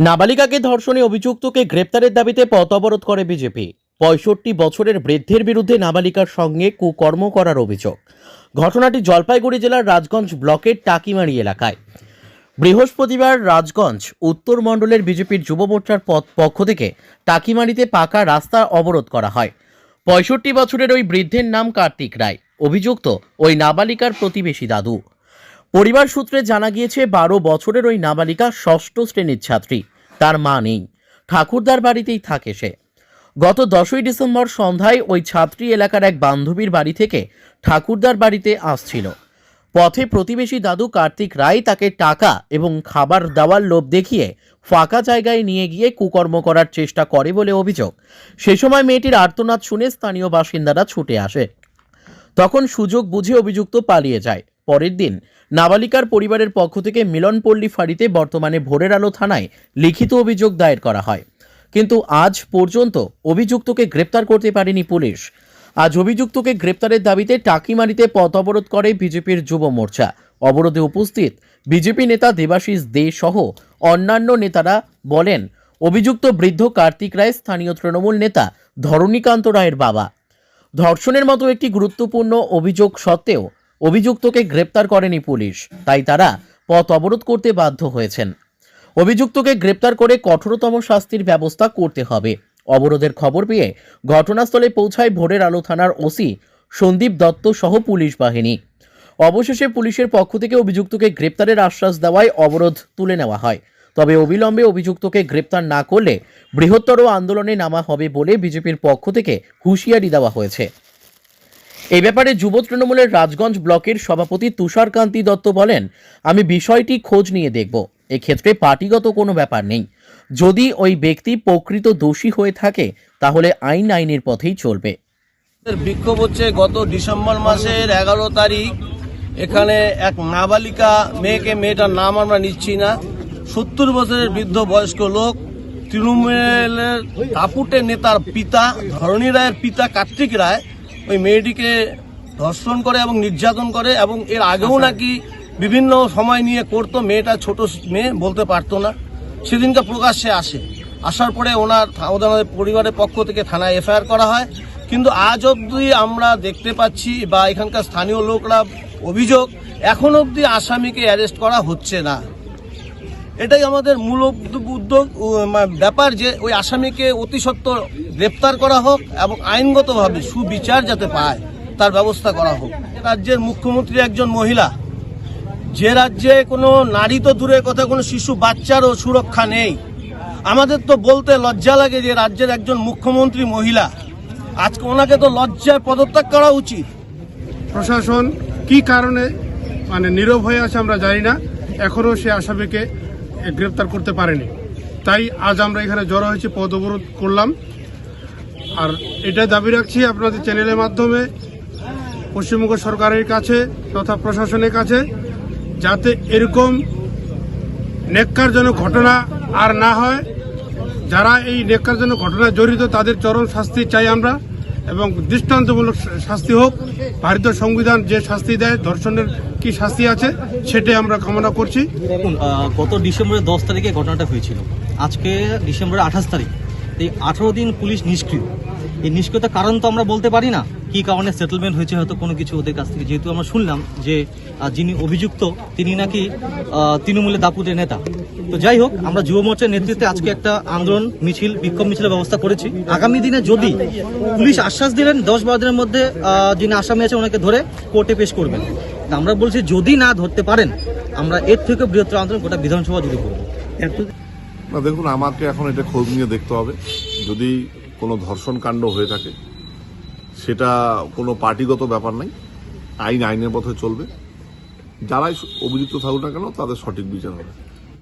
নাবালিকাকে ধর্ষণে অভিযুক্তকে গ্রেপ্তারের দাবিতে পথ অবরোধ করে বিজেপি। পঁয়ষট্টি বছরের বৃদ্ধের বিরুদ্ধে নাবালিকার সঙ্গে কুকর্ম করার অভিযোগ। ঘটনাটি জলপাইগুড়ি জেলার রাজগঞ্জ ব্লকের টাকিমারি এলাকায়। বৃহস্পতিবার রাজগঞ্জ উত্তর মণ্ডলের বিজেপির যুব মোর্চার পথ- পক্ষ থেকে টাকিমারিতে পাকা রাস্তা অবরোধ করা হয়। পঁয়ষট্টি বছরের ওই বৃদ্ধের নাম কার্তিক রায়। অভিযুক্ত ওই নাবালিকার প্রতিবেশী দাদু। পরিবার সূত্রে জানা গিয়েছে, বারো বছরের ওই নাবালিকা ষষ্ঠ শ্রেণির ছাত্রী। তার মা নেই। ঠাকুরদার বাড়িতেই থাকে সে। গত দশই ডিসেম্বর সন্ধ্যায় ওই ছাত্রী এলাকার এক বান্ধবীর বাড়ি থেকে ঠাকুরদার বাড়িতে আসছিল। পথে প্রতিবেশী দাদু কার্তিক রায় তাকে টাকা এবং খাবার দেওয়ার লোভ দেখিয়ে ফাঁকা জায়গায় নিয়ে গিয়ে কুকর্ম করার চেষ্টা করে বলে অভিযোগ। সে সময় মেয়েটির আর্তনাদ শুনে স্থানীয় বাসিন্দারা ছুটে আসে। তখন সুযোগ বুঝে অভিযুক্ত পালিয়ে যায়। পরের দিন নাবালিকার পরিবারের পক্ষ থেকে মিলনপল্লী ফাঁড়িতে বর্তমানে ভোরের আলো থানায় লিখিত অভিযোগ দায়ের করা হয়। কিন্তু আজ পর্যন্ত অভিযুক্তকে গ্রেপ্তার করতে পারেনি পুলিশ। আজ অভিযুক্তকে গ্রেপ্তারের দাবিতে টাকিমারিতে পথ অবরোধ করে বিজেপির যুব মোর্চা। অবরোধে উপস্থিত বিজেপি নেতা দেবাশিস দে সহ অন্যান্য নেতারা বলেন, অভিযুক্ত বৃদ্ধ কার্তিক রায়, স্থানীয় তৃণমূল নেতা ধরণীকান্ত রায়ের বাবা। ধর্ষণের মতো একটি গুরুত্বপূর্ণ অভিযোগ সত্ত্বেও অভিযুক্তকে গ্রেপ্তার করেনি পুলিশ, তাই তারা পথ অবরোধ করতে বাধ্য হয়েছেন। অভিযুক্তকে গ্রেপ্তার করে কঠোরতম শাস্তির ব্যবস্থা করতে হবে। অবরোধের খবর পেয়ে ঘটনাস্থলে পৌঁছায় ভোরের আলো থানার ওসি সন্দীপ দত্ত সহ পুলিশ বাহিনী। অবশেষে পুলিশের পক্ষ থেকে অভিযুক্তকে গ্রেপ্তারের আশ্বাস দেওয়ায় অবরোধ তুলে নেওয়া হয়। তবে অবিলম্বে অভিযুক্তকে গ্রেপ্তার না করলে বৃহত্তর আন্দোলনে নামা হবে বলে বিজেপির পক্ষ থেকে হুঁশিয়ারি দেওয়া হয়েছে। এই ব্যাপারে যুব তৃণমূলের রাজগঞ্জ ব্লকের সভাপতি তুষারকান্তি দত্ত বলেন, আমি বিষয়টি খোঁজ নিয়ে দেখব। এক্ষেত্রে পার্টিগত কোনো ব্যাপার নেই। যদি ওই ব্যক্তি প্রকৃত দোষী হয়ে থাকে, তাহলে আইন আইনের পথেই চলবে। বিক্ষোভ হচ্ছে গত ডিসেম্বর মাসের এগারো তারিখ। এখানে এক নাবালিকা মেয়েকে, মেয়েটার নাম আমরা নিচ্ছি না। সত্তর বছরের বৃদ্ধ বয়স্ক লোক, তৃণমূলের দাপুটে নেতার পিতা, ধরণী রায়ের পিতা কার্তিক রায় ওই মেয়েটিকে ধর্ষণ করে এবং নির্যাতন করে এবং এর আগেও নাকি বিভিন্ন সময় নিয়ে করতো মেয়েটা ছোট মেয়ে বলতে পারতো না। সেদিনকে প্রকাশ্যে আসে। আসার পরে ওনার ওনাদের পরিবারের পক্ষ থেকে থানায় এফআইআর করা হয়। কিন্তু আজ অবধি আমরা দেখতে পাচ্ছি বা এখানকার স্থানীয় লোকরা অভিযোগ এখন অবধি আসামিকে অ্যারেস্ট করা হচ্ছে না। এটাই আমাদের মূল উদ্যোগ ব্যাপার যে ওই আসামিকে অতি সত্বর গ্রেপ্তার করা হোক এবং আইনগতভাবে সুবিচার যাতে পায়, তার ব্যবস্থা করা হোক। রাজ্যের মুখ্যমন্ত্রী একজন মহিলা, যে রাজ্যে কোনো নারী তো দূরের কথা, কোনো শিশু, বাচ্চারও সুরক্ষা নেই। আমাদের তো বলতে লজ্জা লাগে যে রাজ্যের একজন মুখ্যমন্ত্রী মহিলা, আজকে ওনাকে তো লজ্জায় পদত্যাগ করা উচিত। প্রশাসন কি কারণে মানে নীরব হয়ে আছে আমরা জানি না, এখনও সে আসামিকে গ্রেপ্তার করতে পারেনি। তাই আজ আমরা এখানে জড়ো হয়েছে পদ অবরোধ করলাম। আর এটা দাবি রাখছি আপনাদের চ্যানেলের মাধ্যমে, পশ্চিমবঙ্গ সরকারের কাছে তথা প্রশাসনের কাছে, যাতে এরকম নেককারজনক ঘটনা আর না হয়। যারা এই নেককারজনক ঘটনায় জড়িত, তাদের চরম শাস্তি চাই আমরা এবং দৃষ্টান্তমূলক শাস্তি হোক। ভারতীয় সংবিধান যে শাস্তি দেয়, ধর্ষণের কি শাস্তি আছে, সেটাই আমরা কামনা করছি। গত ডিসেম্বরের দশ তারিখে ঘটনাটা হয়েছিল। আজকে ডিসেম্বরের আঠাশ তারিখ। এই আঠারো দিন পুলিশ নিষ্ক্রিয়। এই নিষ্ক্রিয়তার কারণ তো আমরা বলতে পারি না, কি কারণে সেটেলমেন্ট হয়েছে হয়তো কোনো কিছু ওদের কাছ থেকে। যেহেতু আমরা শুনলাম যে যিনি অভিযুক্ত, তিনি নাকি তৃণমূলের দাপুটের নেতা। তো যাই হোক, আমরা যুব মোর্চার নেতৃত্বে আজকে একটা আন্দোলন, মিছিল, বিক্ষোভ মিছিলের ব্যবস্থা করেছি। আগামী দিনে যদি পুলিশ আশ্বাস দিলেন, দশ বারো দিনের মধ্যে যিনি আসামি আছে ওনাকে ধরে কোর্টে পেশ করবেন। আমরা বলছি, যদি না ধরতে পারেন, আমরা এর থেকে বৃহত্তর আন্দোলন গোটা বিধানসভা জুড়ে করব। না, দেখুন, আমাকে এখন এটা খোঁজ নিয়ে দেখতে হবে। যদি কোনো ধর্ষণ কাণ্ড হয়ে থাকে, সেটা কোনো পার্টিগত ব্যাপার নাই, আইন আইনের পথে চলবে। যারাই অভিযুক্ত থাকুক না কেন, তাদের সঠিক বিচার হবে।